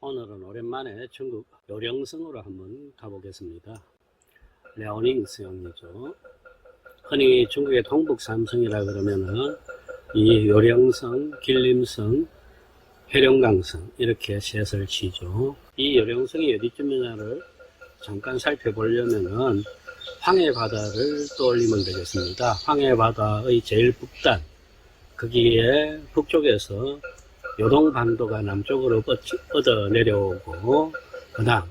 오늘은 오랜만에 중국 요령성으로 한번 가보겠습니다. 랴오닝 수영이죠. 흔히 중국의 동북 삼성이라 그러면은 이 요령성, 길림성, 해룡강성 이렇게 셋을 치죠. 이 요령성이 어디쯤이냐를 잠깐 살펴보려면은 황해 바다를 떠올리면 되겠습니다. 황해 바다의 제일 북단 거기에 북쪽에서 요동반도가 남쪽으로 뻗어 내려오고 그다음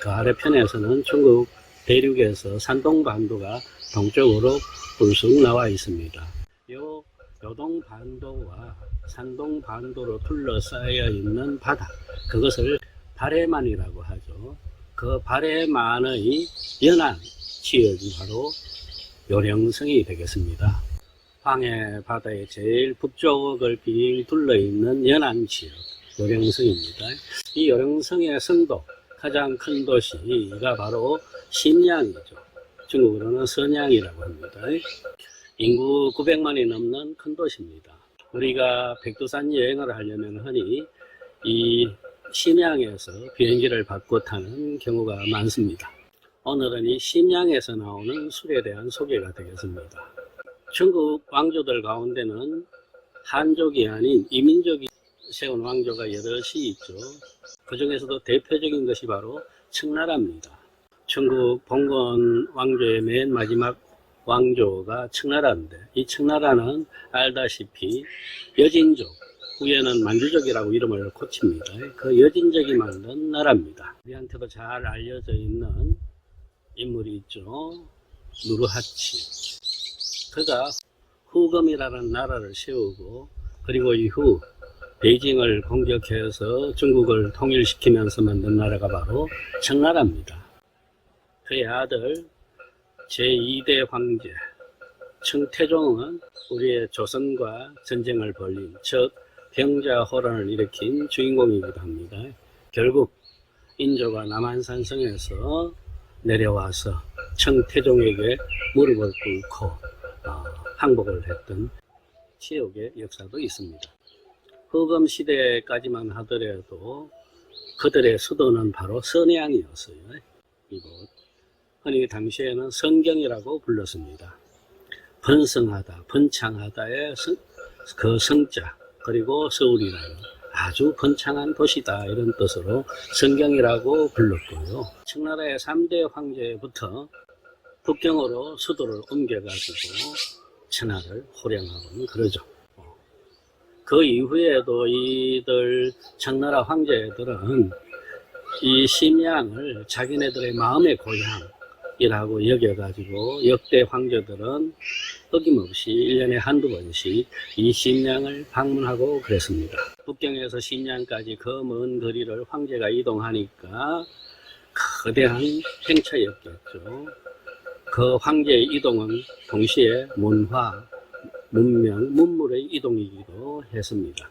그 아래편에서는 중국 대륙에서 산동반도가 동쪽으로 불쑥 나와 있습니다. 요 요동반도와 산동반도로 둘러싸여 있는 바다 그것을 바레만이라고 하죠. 그 바레만의 연안 바로 요령성이 되겠습니다. 황해 바다의 제일 북쪽을 빙 둘러 있는 연안 지역 요령성입니다. 이 요령성의 성도 가장 큰 도시가 바로 신양이죠. 중국어로는 선양이라고 합니다. 인구 900만이 넘는 큰 도시입니다. 우리가 백두산 여행을 하려면 흔히 이 신양에서 비행기를 받고 타는 경우가 많습니다. 오늘은 이 신양에서 나오는 술에 대한 소개가 되겠습니다. 중국 왕조들 가운데는 한족이 아닌 이민족이 세운 왕조가 여럿이 있죠. 그 중에서도 대표적인 것이 바로 청나라입니다. 중국 봉건 왕조의 맨 마지막 왕조가 청나라인데 이 청나라는 알다시피 여진족 후에는 만주족이라고 이름을 고칩니다. 그 여진족이 만든 나라입니다. 우리한테도 잘 알려져 있는 인물이 있죠. 누르하치. 그가 후금이라는 나라를 세우고 그리고 이후 베이징을 공격해서 중국을 통일시키면서 만든 나라가 바로 청나라입니다. 그의 아들 제2대 황제 청태종은 우리의 조선과 전쟁을 벌린 즉 병자호란을 일으킨 주인공이기도 합니다. 결국 인조가 남한산성에서 내려와서 청태종에게 무릎을 꿇고 어, 항복을 했던 지역의 역사도 있습니다. 후금 시대까지만 하더라도 그들의 수도는 바로 선양이었어요. 이곳. 흔히 당시에는 성경이라고 불렀습니다. 번성하다, 번창하다의 성, 그 성자, 그리고 서울이라는 아주 번창한 도시다 이런 뜻으로 성경이라고 불렀고요. 청나라의 3대 황제부터 북경으로 수도를 옮겨가지고 천하를 호령하고는 그러죠. 그 이후에도 이들 청나라 황제들은 이 심양을 자기네들의 마음의 고향 이라고 여겨가지고 역대 황제들은 어김없이 1년에 한두 번씩 이 심양을 방문하고 그랬습니다. 북경에서 심양까지 그 먼 거리를 황제가 이동하니까 거대한 행차였겠죠. 그 황제의 이동은 동시에 문화, 문명, 문물의 이동이기도 했습니다.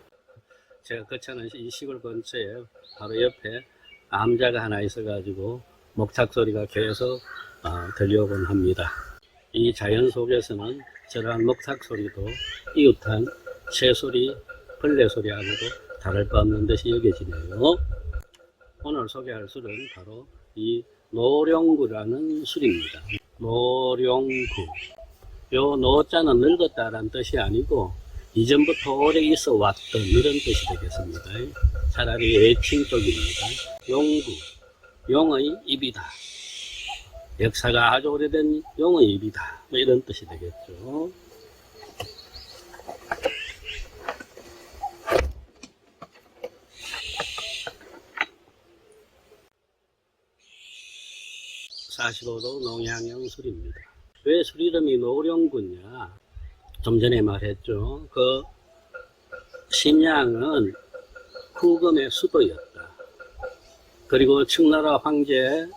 제가 거처는 이 시골 근처에 바로 옆에 암자가 하나 있어가지고 목탁 소리가 계속 어, 들려오곤 합니다. 이 자연 속에서는 저러한 목탁 소리도 이웃한 새소리, 벌레 소리하고도 다를 바 없는 듯이 여겨지네요. 오늘 소개할 술은 바로 이 노령구라는 술입니다. 노령구. 요 노자는 늙었다라는 뜻이 아니고 이전부터 오래 있어 왔던 이런 뜻이 되겠습니다. 차라리 애칭 쪽입니다. 용구. 용의 입이다. 역사가 아주 오래된 용의 입이다. 뭐 이런 뜻이 되겠죠. (45도) 농양형 술입니다. 왜 술 이름이 노령구냐? 좀 전에 말했죠. 그 심양은 후금의 수도였다. 그리고 청나라 황제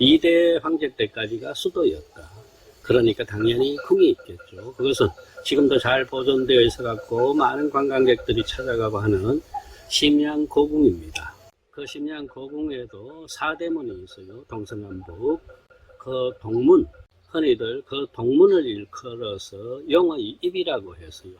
2대 황제 때까지가 수도였다. 그러니까 당연히 궁이 있겠죠. 그것은 지금도 잘 보존되어 있어 갖고 많은 관광객들이 찾아가고 하는 심양 고궁입니다. 그 심양 고궁에도 사대문이 있어요. 동서남북. 그 동문 흔히들 그 동문을 일컬어서 용의 입이라고 했어요.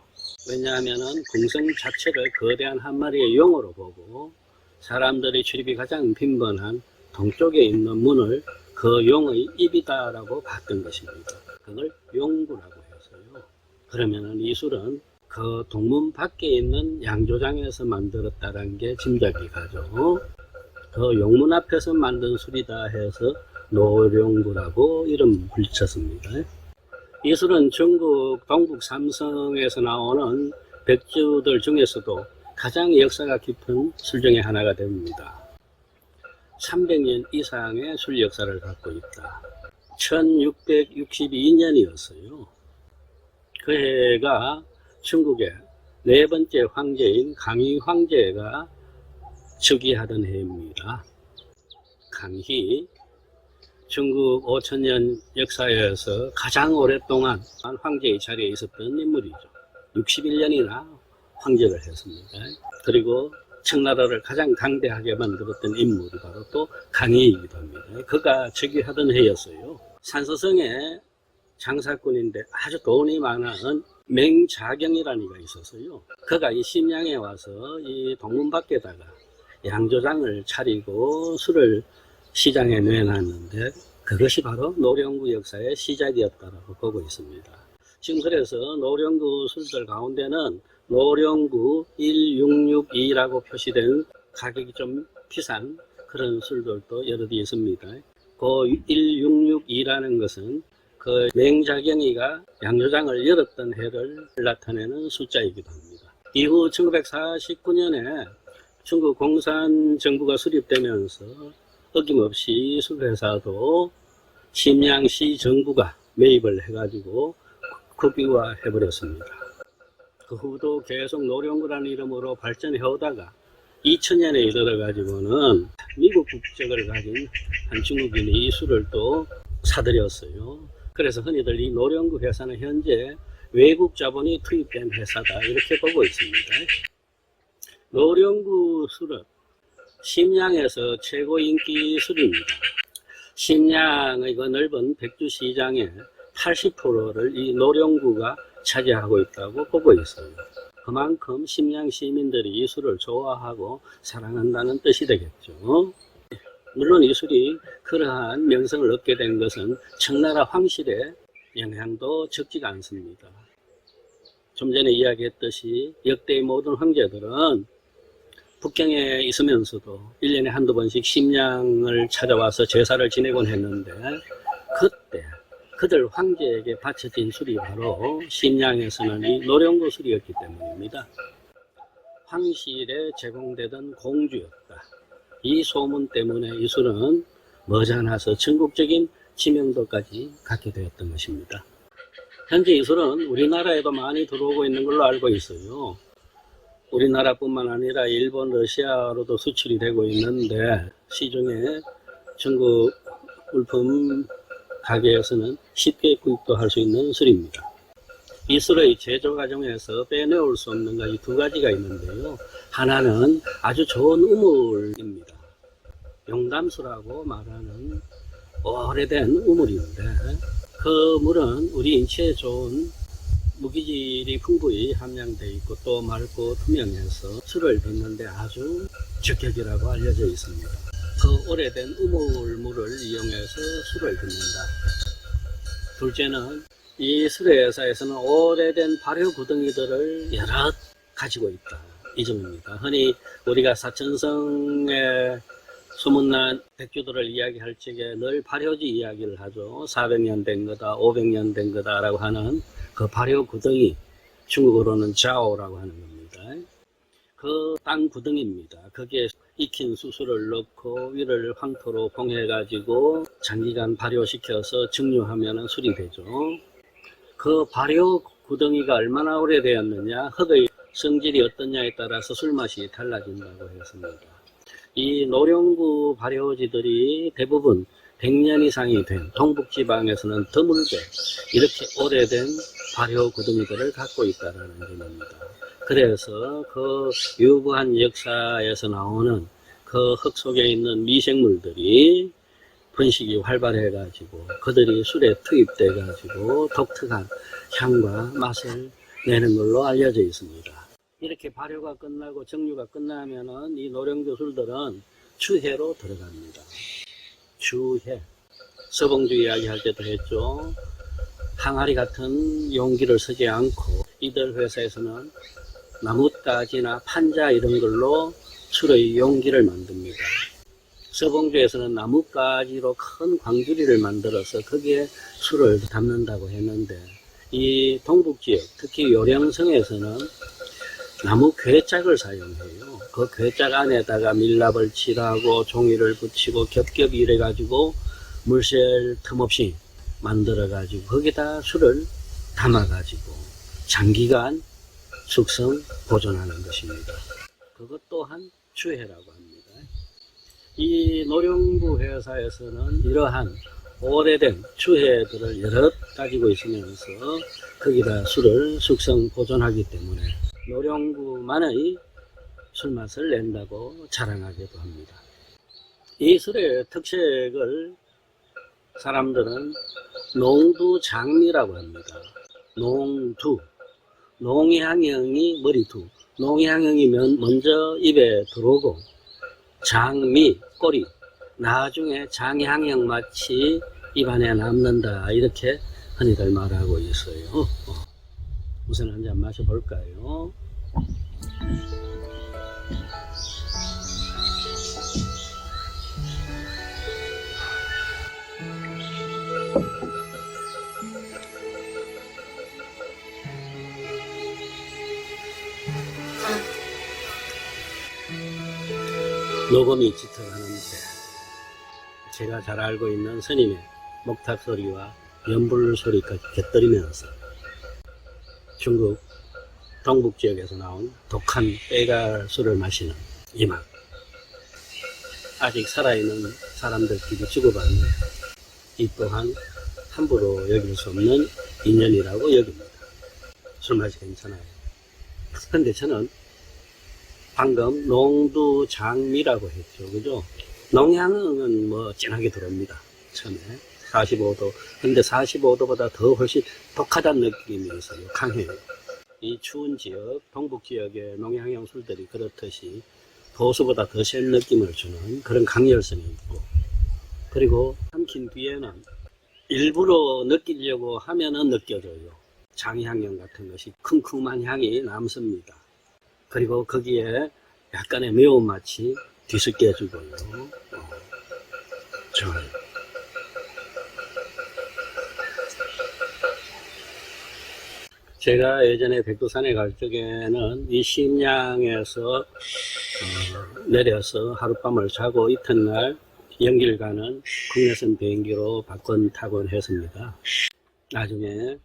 왜냐하면은 궁성 자체를 거대한 한 마리의 용으로 보고 사람들의 출입이 가장 빈번한 동쪽에 있는 문을 그 용의 입이다라고 봤던 것입니다. 그걸 용구라고 했어요. 그러면은 이 술은 그 동문 밖에 있는 양조장에서 만들었다는 게 짐작이 가죠. 그 용문 앞에서 만든 술이다 해서 노룡구라고 이름 붙였습니다. 이 술은 전국 동북 삼성에서 나오는 백주들 중에서도 가장 역사가 깊은 술 중에 하나가 됩니다. 300년 이상의 술 역사를 갖고 있다. 1662년이었어요. 그 해가 중국의 네 번째 황제인 강희 황제가 즉위하던 해입니다. 강희 중국 5천년 역사에서 가장 오랫동안 황제의 자리에 있었던 인물이죠. 61년이나 황제를 했습니다. 그리고 청나라를 가장 강대하게 만들었던 인물이 바로 또 강희이기도 합니다. 그가 즉위하던 해였어요. 산서성의 장사꾼인데 아주 돈이 많은 맹자경이라는 이가 있었어요. 그가 이 심양에 와서 이 동문 밖에다가 양조장을 차리고 술을 시장에 내놨는데 그것이 바로 노령구 역사의 시작이었다고 보고 있습니다. 지금 그래서 노령구 술들 가운데는 노령구 1662라고 표시된 가격이 좀 비싼 그런 술들도 여러 개 있습니다. 그 1662라는 것은 그 맹자경이가 양조장을 열었던 해를 나타내는 숫자이기도 합니다. 이후 1949년에 중국 공산 정부가 수립되면서 어김없이 술회사도 심양시 정부가 매입을 해가지고 국유화 해버렸습니다. 그 후도 계속 노령구라는 이름으로 발전해 오다가 2000년에 이르러 가지고는 미국 국적을 가진 한 중국인이 이 술을 또 사들였어요. 그래서 흔히들 이 노령구 회사는 현재 외국 자본이 투입된 회사다 이렇게 보고 있습니다. 노령구 술은 심양에서 최고 인기 술입니다. 심양의 그 넓은 백주 시장의 80%를 이 노령구가 차지하고 있다고 보고 있어요. 그만큼 심양 시민들이 이 술을 좋아하고 사랑한다는 뜻이 되겠죠. 물론 이 술이 그러한 명성을 얻게 된 것은 청나라 황실의 영향도 적지가 않습니다. 좀 전에 이야기했듯이 역대의 모든 황제들은 북경에 있으면서도 1년에 한두 번씩 심양을 찾아와서 제사를 지내곤 했는데 그때 그들 황제에게 바쳐진 술이 바로 심양에서는 이 노령구 술이었기 때문입니다. 황실에 제공되던 공주였다. 이 소문 때문에 이 술은 머지않아서 전국적인知名도까지 갖게 되었던 것입니다. 현재 이 술은 우리나라에도 많이 들어오고 있는 걸로 알고 있어요. 우리나라뿐만 아니라 일본, 러시아로도 수출이 되고 있는데 시중에 중국 물품 가게에서는 쉽게 구입도 할 수 있는 술입니다. 이 술의 제조 과정에서 빼놓을 수 없는 것이 두 가지가 있는데요. 하나는 아주 좋은 우물입니다. 용담수라고 말하는 오래된 우물인데 그 물은 우리 인체에 좋은 무기질이 풍부히 함량되어 있고 또 맑고 투명해서 술을 빚는데 아주 적격이라고 알려져 있습니다. 그 오래된 우물물을 이용해서 술을 빚는다. 둘째는 이 술회사에서는 오래된 발효 구덩이들을 여러 가지고 있다. 이 점입니다. 흔히 우리가 사천성의 소문난 백주들을 이야기할 적에 늘 발효지 이야기를 하죠. 400년 된 거다, 500년 된 거다라고 하는 그 발효 구덩이, 중국어로는 자오라고 하는 겁니다. 그 땅 구덩이입니다. 거기에 익힌 수수를 넣고 위를 황토로 봉해가지고 장기간 발효시켜서 증류하면 술이 되죠. 그 발효 구덩이가 얼마나 오래되었느냐, 흙의 성질이 어떠냐에 따라서 술맛이 달라진다고 했습니다. 이 노령구 발효지들이 대부분 100년 이상이 된 동북지방에서는 드물게 이렇게 오래된 발효 구덩이들을 갖고 있다는 점입니다. 그래서 그 유구한 역사에서 나오는 그 흙 속에 있는 미생물들이 분식이 활발해가지고 그들이 술에 투입돼가지고 독특한 향과 맛을 내는 걸로 알려져 있습니다. 이렇게 발효가 끝나고 정류가 끝나면은 이 노령주 술들은 추해로 들어갑니다. 추해. 서봉주 이야기 할 때도 했죠. 항아리 같은 용기를 쓰지 않고 이들 회사에서는 나뭇가지나 판자 이런 걸로 술의 용기를 만듭니다. 서봉주에서는 나뭇가지로 큰 광주리를 만들어서 거기에 술을 담는다고 했는데 이 동북지역 특히 요령성에서는 나무 괴짝을 사용해요. 그 괴짝 안에다가 밀랍을 칠하고 종이를 붙이고 겹겹이 이래가지고 물샐 틈 없이 만들어가지고 거기다 술을 담아가지고 장기간 숙성 보존하는 것입니다. 그것 또한 추해라고 합니다. 이 노령부 회사에서는 이러한 오래된 추해들을 여러 가지고 있으면서 거기다 술을 숙성 보존하기 때문에 노령구만의 술맛을 낸다고 자랑하기도 합니다. 이 술의 특색을 사람들은 농두 장미라고 합니다. 농두, 농향형이 머리두, 농향형이 면- 먼저 입에 들어오고 장미, 꼬리, 나중에 장향형 맛이 입안에 남는다 이렇게 흔히들 말하고 있어요. 어. 우선 한 잔 마셔볼까요? 녹음이 짙어가는데 제가 잘 알고 있는 스님의 목탁 소리와 연불 소리까지 곁들이면서 중국 동북 지역에서 나온 독한 빼갈 술을 마시는 이 맛. 아직 살아있는 사람들끼리 주고받는 이 또한 함부로 여길 수 없는 인연이라고 여깁니다. 술 맛이 괜찮아요. 근데 저는 방금 농두 장미라고 했죠. 그죠? 농향은 뭐 진하게 들어옵니다. 처음에. 45도. 근데 45도보다 더 훨씬 독하다는 느낌이 있어요. 강해요. 이 추운 지역, 동북 지역의 농향형 술들이 그렇듯이 도수보다 더 센 느낌을 주는 그런 강렬성이 있고, 그리고 삼킨 뒤에는 일부러 느끼려고 하면은 느껴져요. 장향형 같은 것이 쿰쿰한 향이 남습니다. 그리고 거기에 약간의 매운맛이 뒤섞여 주고요. 어. 제가 예전에 백두산에 갈 적에는 이 심양에서 어, 내려서 하룻밤을 자고 이튿날 연길 가는 국내선 비행기로 바꾼 타곤 했습니다. 나중에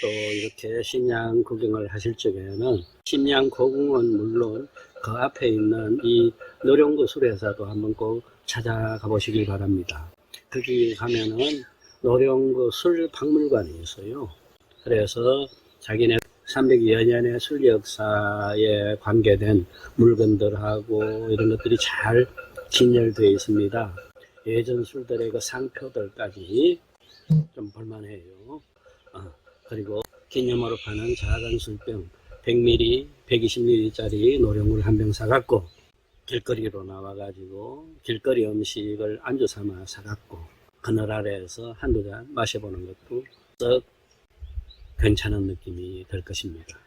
또 이렇게 심양 구경을 하실 적에는 심양 고궁은 물론 그 앞에 있는 이 노령구 술회사도 한번 꼭 찾아가 보시길 바랍니다. 거기 가면은 노령구 술 박물관이 있어요. 그래서 자기네 300여 년의 술 역사에 관계된 물건들하고 이런 것들이 잘 진열되어 있습니다. 예전 술들의 그 상표들까지 좀 볼만해요. 어, 그리고 기념으로 파는 작은 술병 100ml, 120ml짜리 노령물 한 병 사갖고 길거리로 나와가지고 길거리 음식을 안주 삼아 사갖고 그늘 아래에서 한두 잔 마셔보는 것도 썩 괜찮은 느낌이 들 것입니다.